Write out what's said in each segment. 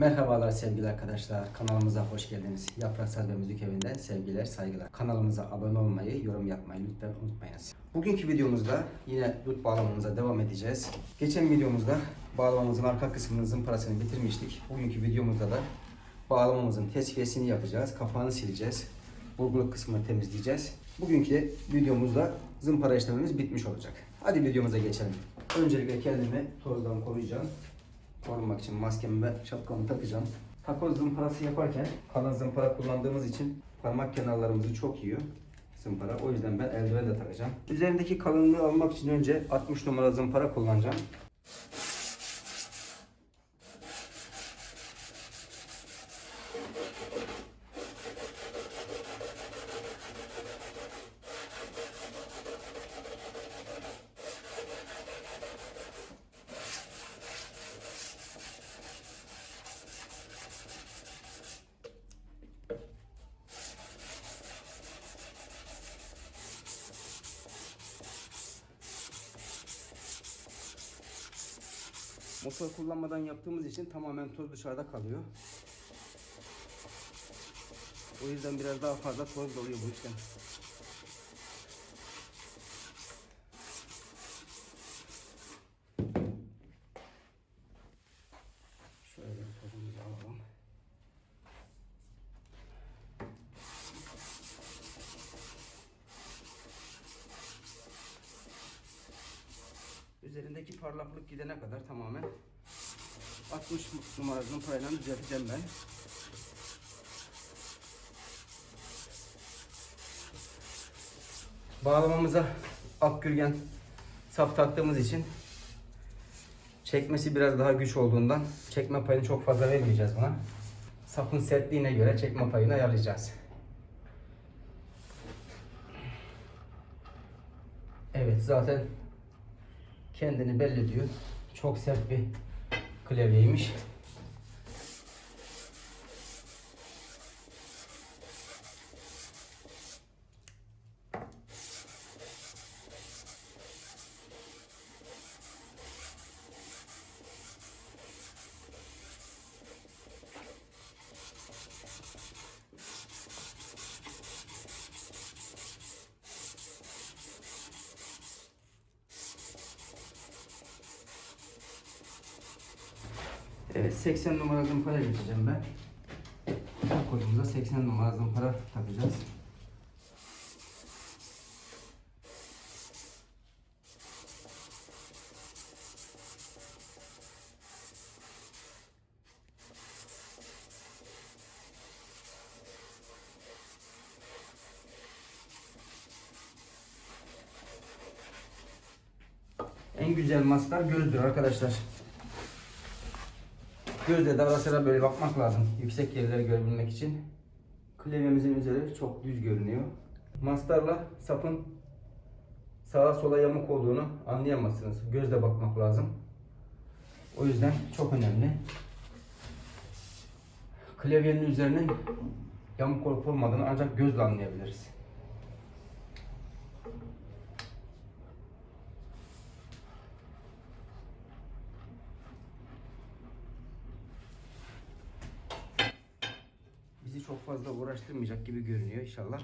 Merhabalar sevgili arkadaşlar. Kanalımıza hoş geldiniz. Yaprak Saz ve Müzik Evi'nden sevgiler, saygılar. Kanalımıza abone olmayı, yorum yapmayı lütfen unutmayınız. Bugünkü videomuzda yine dut bağlamamıza devam edeceğiz. Geçen videomuzda bağlamamızın arka kısmının zımparasını bitirmiştik. Bugünkü videomuzda da bağlamamızın tesviyesini yapacağız. Kapağını sileceğiz. Burguluk kısmını temizleyeceğiz. Bugünkü videomuzda zımpara işlemimiz bitmiş olacak. Hadi videomuza geçelim. Öncelikle kendimi tozdan koruyacağım korunmak için maskemi ve şapkamı takacağım. Takoz zımparası yaparken kalın zımpara kullandığımız için parmak kenarlarımızı çok yiyor zımpara. O yüzden ben eldiven de takacağım. Üzerindeki kalınlığı almak için önce 60 numara zımpara kullanacağım. Motor kullanmadan yaptığımız için tamamen toz dışarıda kalıyor. O yüzden biraz daha fazla toz doluyor bu işlem. Şöyle tozumuzu alalım. Üzerindeki parlaklık gidene kadar tamamen 60 numara zımparayla düzelteceğim ben. Bağlamamıza akgürgen sap taktığımız için çekmesi biraz daha güç olduğundan çekme payını çok fazla vermeyeceğiz buna. Sapın sertliğine göre çekme payını ayarlayacağız. Evet zaten kendini belli ediyor. Çok sert bir klavyeymiş. Evet 80 numara zımpara geçeceğim ben. Bu kolumuza 80 numara zımpara takacağız. En güzel maskar gözdür arkadaşlar. Gözle de ara sıra böyle bakmak lazım. Yüksek yerleri görebilmek için. Klavyemizin üzeri çok düz görünüyor. Mastarla sapın sağa sola yamuk olduğunu anlayamazsınız. Gözle bakmak lazım. O yüzden çok önemli. Klavyenin üzerinin yamuk olup olmadığını ancak gözle anlayabiliriz. Bizi çok fazla uğraştırmayacak gibi görünüyor inşallah.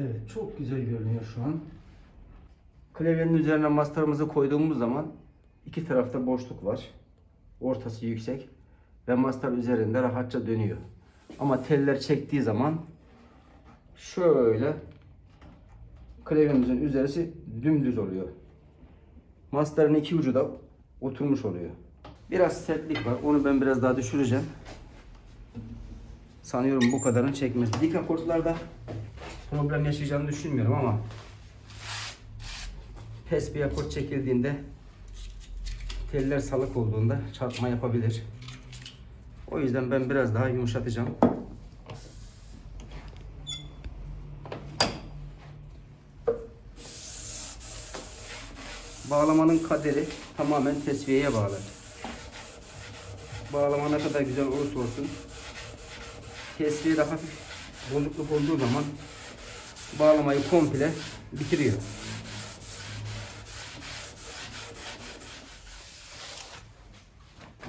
Evet çok güzel görünüyor şu an. Klavyenin üzerine mastarımızı koyduğumuz zaman iki tarafta boşluk var. Ortası yüksek ve mastar üzerinde rahatça dönüyor. Ama teller çektiği zaman şöyle klavyemizin üzerisi dümdüz oluyor. Mastarın iki ucu da oturmuş oluyor. Biraz sertlik var. Onu ben biraz daha düşüreceğim. Sanıyorum bu kadarın çekmez. Dik akortlarda problem yaşayacağını düşünmüyorum ama pes bir akort çekildiğinde teller salık olduğunda çarpma yapabilir. O yüzden ben biraz daha yumuşatacağım. Bağlamanın kaderi tamamen tesviyeye bağlı. Bağlama ne kadar güzel olursa olsun tesviyede hafif bozukluk olduğu zaman bağlamayı komple bitiriyor.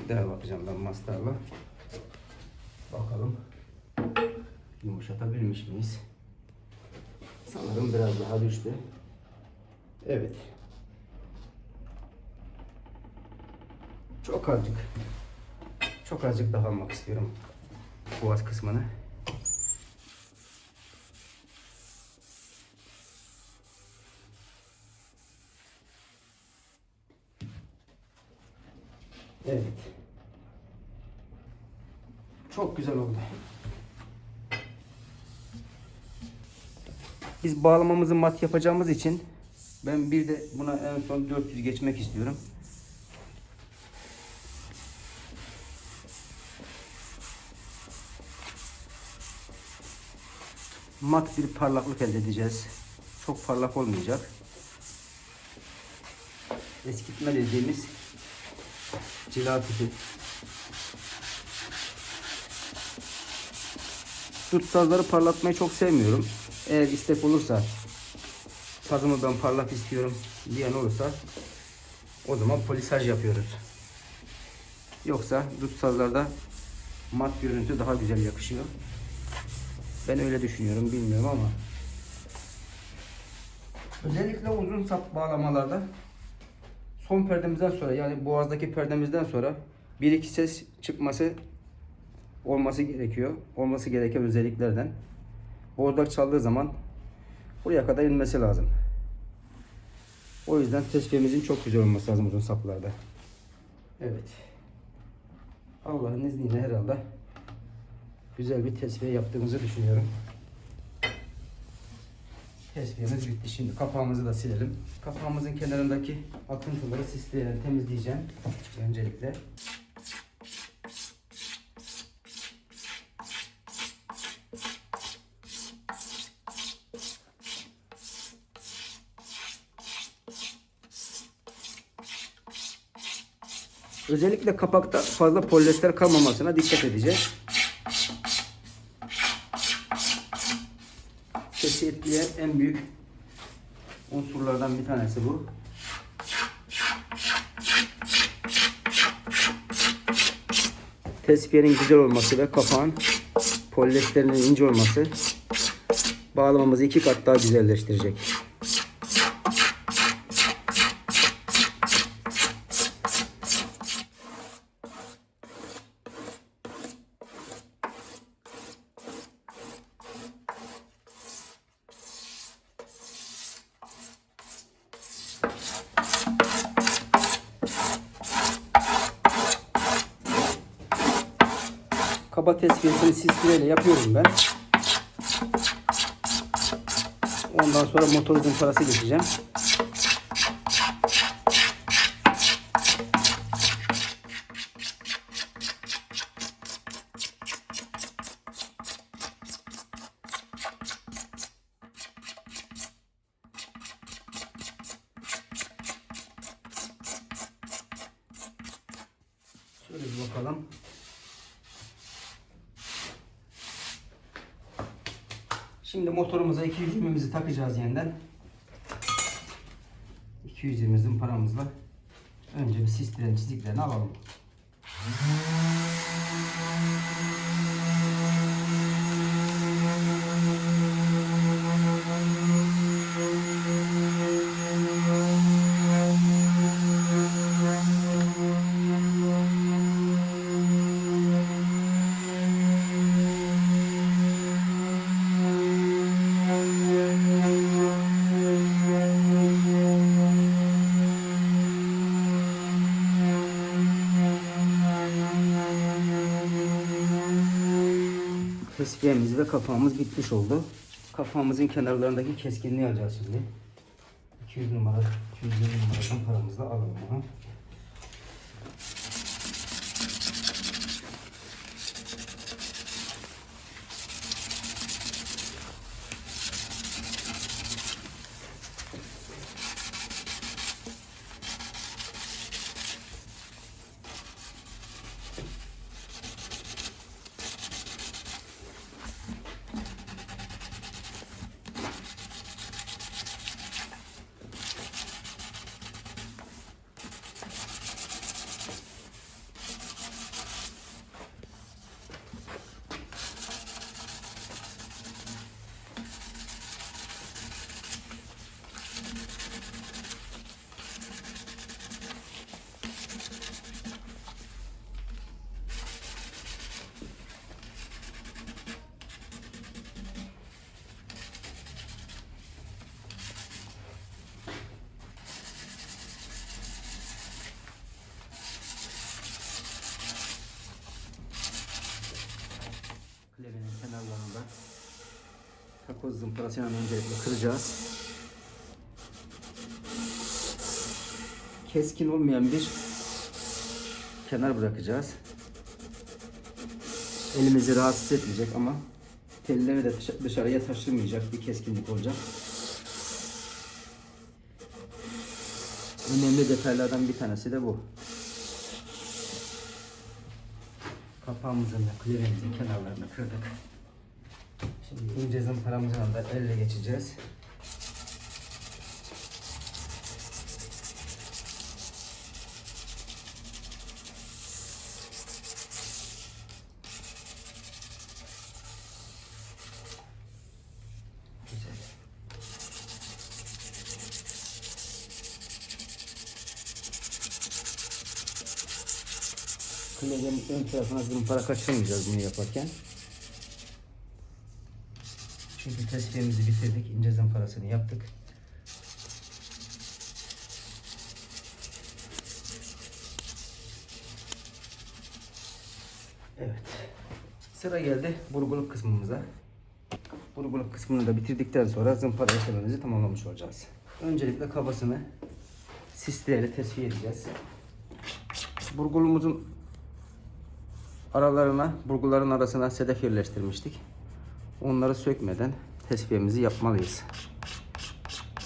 Bir daha bakacağım ben mastarla. Bakalım yumuşatabilmiş miyiz? Sanırım biraz daha düştü. Evet. Çok azıcık. Çok azıcık daha almak istiyorum. Boğaz kısmını. Evet. Çok güzel oldu. Biz bağlamamızı mat yapacağımız için ben bir de buna en son 400 geçmek istiyorum. Mat bir parlaklık elde edeceğiz. Çok parlak olmayacak. Eskitme dediğimiz cila tipi. Dut sazları parlatmayı çok sevmiyorum. Eğer istek olursa sazımı ben parlak istiyorum diyen olursa o zaman polisaj yapıyoruz. Yoksa dut sazlarda mat görüntü daha güzel yakışıyor. Ben öyle düşünüyorum bilmiyorum ama özellikle uzun sap bağlamalarda son perdemizden sonra yani boğazdaki perdemizden sonra bir iki ses çıkması olması gerekiyor. Olması gereken özelliklerden. Boğazdak çaldığı zaman buraya kadar inmesi lazım. O yüzden tespihimizin çok güzel olması lazım uzun saplarda. Evet. Allah'ın izniyle herhalde güzel bir tesbih yaptığımızı düşünüyorum. Tesbihimiz bitti. Şimdi kapağımızı da silelim. Kapağımızın kenarındaki akıntıları sisleyerek temizleyeceğim. Öncelikle. Özellikle kapakta fazla polyester kalmamasına dikkat edeceğiz. Etkileyen en büyük unsurlardan bir tanesi bu. Tespihenin güzel olması ve kapağın polyesterinin ince olması bağlamamızı iki kat daha güzelleştirecek. Kaba tesviyesini sistireyle yapıyorum ben. Ondan sonra motor zımparası geçeceğim. Şöyle bir bakalım. Şimdi motorumuza 220'mizi takacağız yeniden. 220 zımparamızla önce bir sistem çiziklerini alalım. Tesbihimiz ve kapağımız bitmiş oldu. Kapağımızın kenarlarındaki keskinliği alacağız şimdi. 200 numara, 220 numara zımparamızla alalım onu. Takoz zımparasıyla öncelikle kıracağız. Keskin olmayan bir kenar bırakacağız. Elimizi rahatsız etmeyecek ama telleri de dışa- dışarıya taşırmayacak bir keskinlik olacak. Önemli detaylardan bir tanesi de bu. Kapağımızın da kulerimizin kenarlarını kırdık. Şimdi ince zımparamızdan da elle geçeceğiz. Kulenin ön tarafına zımpara kaçırmayacağız bunu yaparken. Çünkü tesbihimizi bitirdik. ince zımparasını yaptık. Evet. Sıra geldi burguluk kısmımıza. Burguluk kısmını da bitirdikten sonra zımpara işlemimizi tamamlamış olacağız. Öncelikle kabasını sisleyerek tesviye edeceğiz. Burgulumuzun aralarına, burguların arasına sedef yerleştirmiştik. Onları sökmeden tesviyemizi yapmalıyız.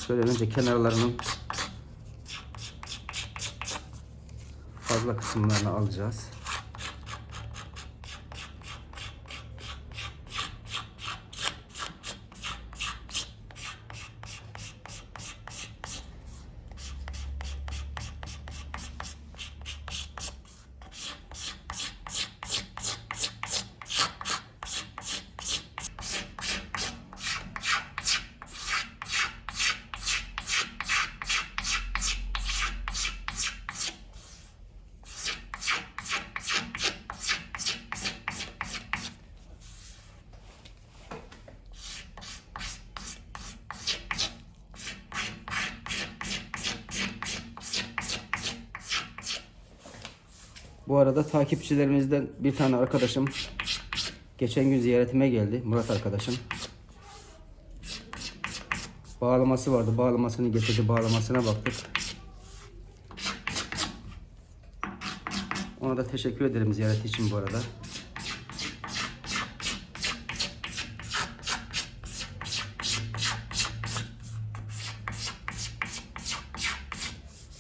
Şöyle önce kenarlarının fazla kısımlarını alacağız. Bu arada takipçilerimizden bir tane arkadaşım geçen gün ziyaretime geldi. Murat arkadaşım. Bağlaması vardı. Bağlamasını getirdi. Bağlamasına baktık. Ona da teşekkür ederim ziyareti için bu arada.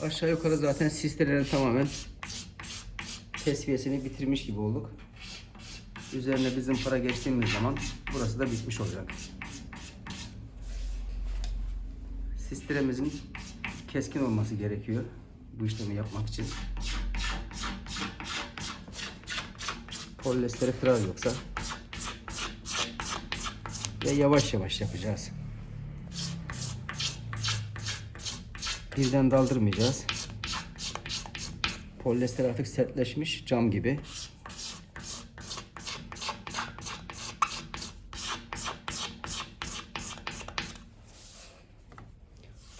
Aşağı yukarı zaten sistelerin tamamen tesviyesini bitirmiş gibi olduk. Üzerine bizim para geçtiğimiz zaman burası da bitmiş olacak. Sistemimizin keskin olması gerekiyor bu işlemi yapmak için. Polyesteri kırar yoksa. Ve yavaş yavaş yapacağız. Birden daldırmayacağız. Polyester artık sertleşmiş cam gibi.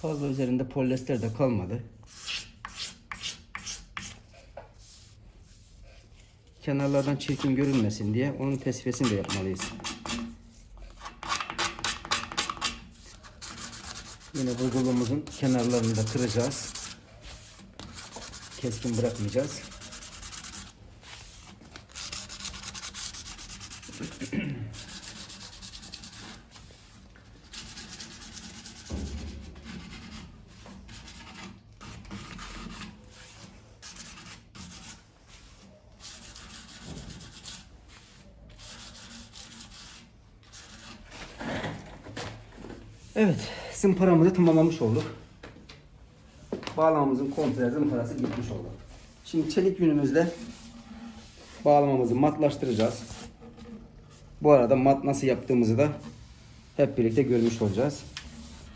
Fazla üzerinde polyester de kalmadı. Kenarlardan çirkin görünmesin diye onun tesviyesini de yapmalıyız. Yine burgulumuzun kenarlarını da kıracağız. Keskin bırakmayacağız. Evet, zımparamızı tamamlamış olduk. Bağlamamızın komple zımparası bitmiş oldu. Şimdi çelik yünümüzle bağlamamızı matlaştıracağız. Bu arada mat nasıl yaptığımızı da hep birlikte görmüş olacağız.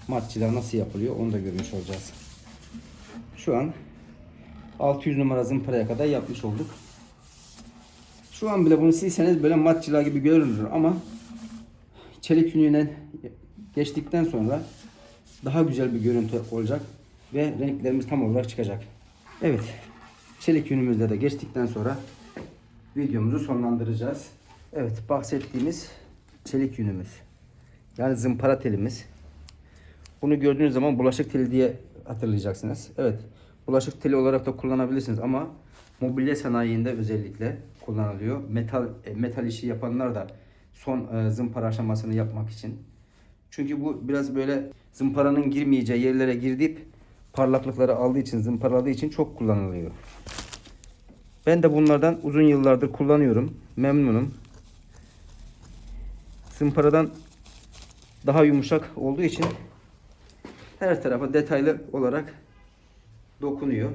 Matçılar nasıl yapılıyor onu da görmüş olacağız. Şu an 600 numara zımparaya kadar yapmış olduk. Şu an bile bunu silseniz böyle matçılar gibi görünür ama çelik yünüyle geçtikten sonra daha güzel bir görüntü olacak ve renklerimiz tam olarak çıkacak. Evet. Çelik yünümüzde de geçtikten sonra videomuzu sonlandıracağız. Evet bahsettiğimiz çelik yünümüz. Yani zımpara telimiz. Bunu gördüğünüz zaman bulaşık teli diye hatırlayacaksınız. Evet. Bulaşık teli olarak da kullanabilirsiniz ama mobilya sanayinde özellikle kullanılıyor. Metal e, metal işi yapanlar da son e, zımpara aşamasını yapmak için. Çünkü bu biraz böyle zımparanın girmeyeceği yerlere girdip parlaklıkları aldığı için, zımparaladığı için çok kullanılıyor. Ben de bunlardan uzun yıllardır kullanıyorum. Memnunum. Zımparadan daha yumuşak olduğu için her tarafa detaylı olarak dokunuyor.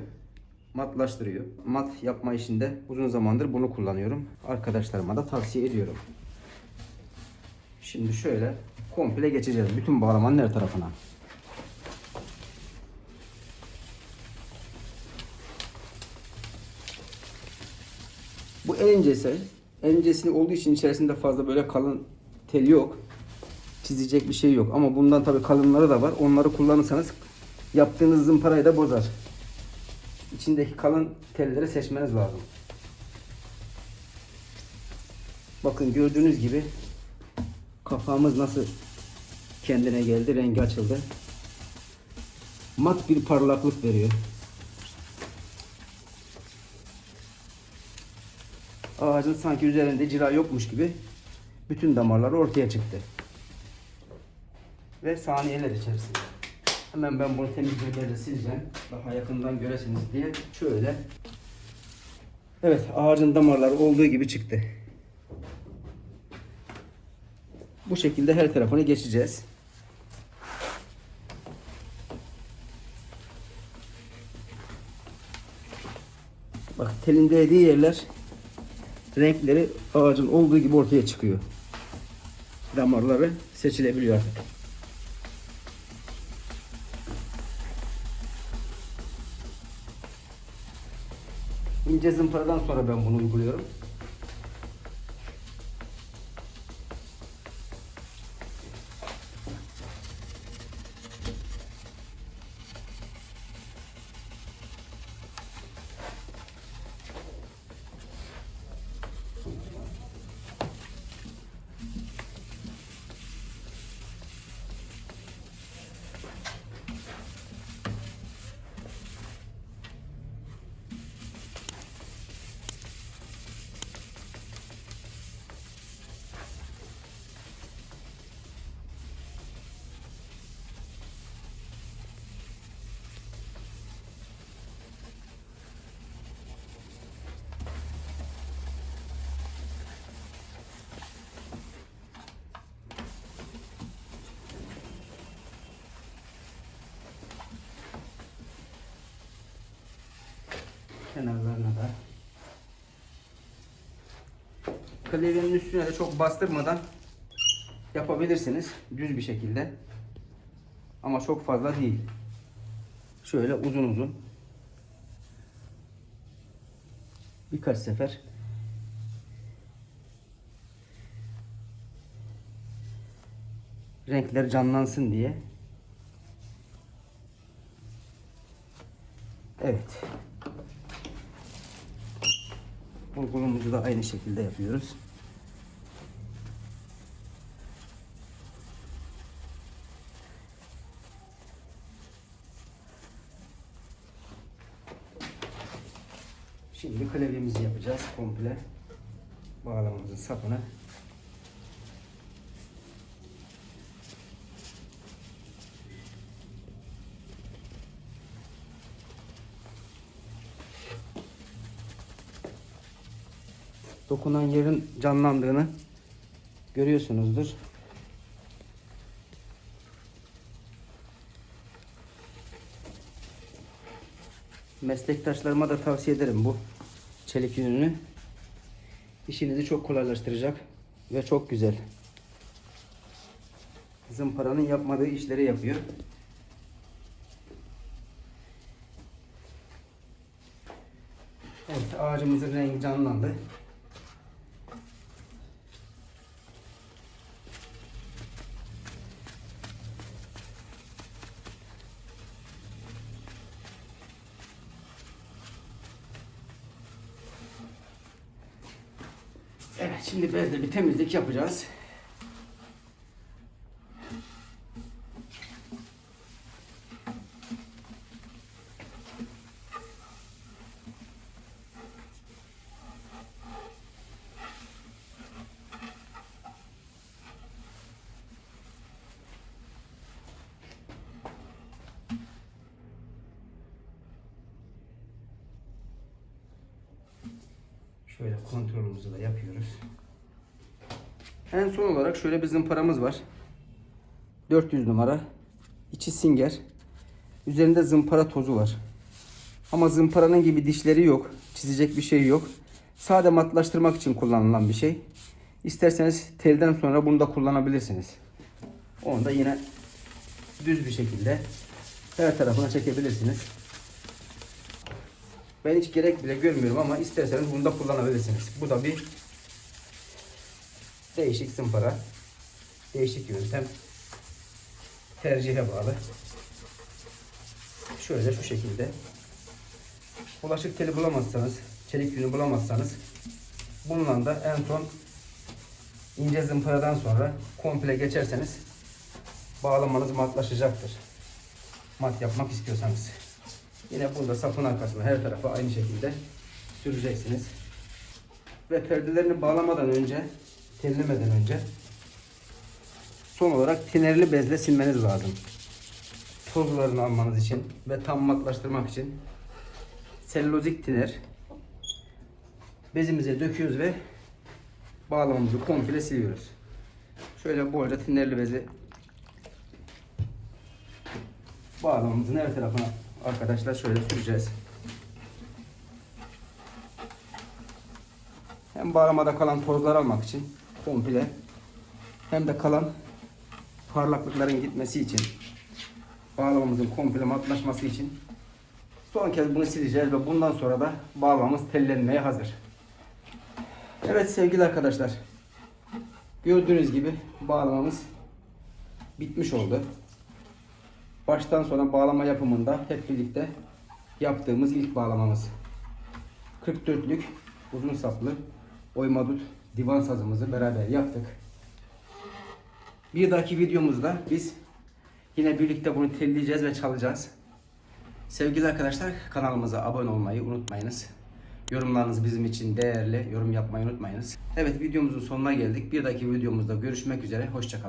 Matlaştırıyor. Mat yapma işinde uzun zamandır bunu kullanıyorum. Arkadaşlarıma da tavsiye ediyorum. Şimdi şöyle komple geçeceğiz. Bütün bağlamanın her tarafına. Bu en incesi. En incesi olduğu için içerisinde fazla böyle kalın tel yok. Çizecek bir şey yok. Ama bundan tabii kalınları da var. Onları kullanırsanız yaptığınız zımparayı da bozar. İçindeki kalın telleri seçmeniz lazım. Bakın gördüğünüz gibi kafamız nasıl kendine geldi, rengi açıldı. Mat bir parlaklık veriyor. Ağacın sanki üzerinde cila yokmuş gibi bütün damarları ortaya çıktı. Ve saniyeler içerisinde. Hemen ben bunu temiz yerde sileceğim. Daha yakından göresiniz diye şöyle. Evet ağacın damarları olduğu gibi çıktı. Bu şekilde her tarafını geçeceğiz. Bak telin yerler renkleri ağacın olduğu gibi ortaya çıkıyor. Damarları seçilebiliyor artık. İnce zımparadan sonra ben bunu uyguluyorum. Kenarlarına da. Klavyenin üstüne de çok bastırmadan yapabilirsiniz. Düz bir şekilde. Ama çok fazla değil. Şöyle uzun uzun. Birkaç sefer. Renkler canlansın diye. Evet. Bulgurumuzu da aynı şekilde yapıyoruz. Şimdi klavyemizi yapacağız komple. Bağlamamızın sapını. Dokunan yerin canlandığını görüyorsunuzdur. Meslektaşlarıma da tavsiye ederim bu çelik ürünü. İşinizi çok kolaylaştıracak ve çok güzel. Zımparanın yapmadığı işleri yapıyor. Evet ağacımızın rengi canlandı. Evet şimdi bezle bir temizlik yapacağız. Şöyle kontrolümüzü de yapıyoruz. En son olarak şöyle bir zımparamız var. 400 numara. İçi singer. Üzerinde zımpara tozu var. Ama zımparanın gibi dişleri yok. Çizecek bir şey yok. Sade matlaştırmak için kullanılan bir şey. İsterseniz telden sonra bunu da kullanabilirsiniz. Onu da yine düz bir şekilde her tarafına çekebilirsiniz. Ben hiç gerek bile görmüyorum ama isterseniz bunu da kullanabilirsiniz. Bu da bir değişik zımpara. Değişik yöntem. Tercihe bağlı. Şöyle şu şekilde. Bulaşık teli bulamazsanız, çelik yünü bulamazsanız bununla da en son ince zımparadan sonra komple geçerseniz bağlamanız matlaşacaktır. Mat yapmak istiyorsanız. Yine burada sapın arkasına her tarafa aynı şekilde süreceksiniz. Ve perdelerini bağlamadan önce, tellemeden önce son olarak tinerli bezle silmeniz lazım. Tozlarını almanız için ve tam matlaştırmak için selülozik tiner bezimize döküyoruz ve bağlamamızı komple siliyoruz. Şöyle bolca tinerli bezi bağlamamızın her tarafına arkadaşlar şöyle süreceğiz. Hem bağlamada kalan tozları almak için komple hem de kalan parlaklıkların gitmesi için bağlamamızın komple matlaşması için son kez bunu sileceğiz ve bundan sonra da bağlamamız tellenmeye hazır. Evet sevgili arkadaşlar gördüğünüz gibi bağlamamız bitmiş oldu. Baştan sona bağlama yapımında hep birlikte yaptığımız ilk bağlamamız. 44'lük uzun saplı oyma dut divan sazımızı beraber yaptık. Bir dahaki videomuzda biz yine birlikte bunu telleyeceğiz ve çalacağız. Sevgili arkadaşlar kanalımıza abone olmayı unutmayınız. Yorumlarınız bizim için değerli. Yorum yapmayı unutmayınız. Evet videomuzun sonuna geldik. Bir dahaki videomuzda görüşmek üzere. Hoşçakalın.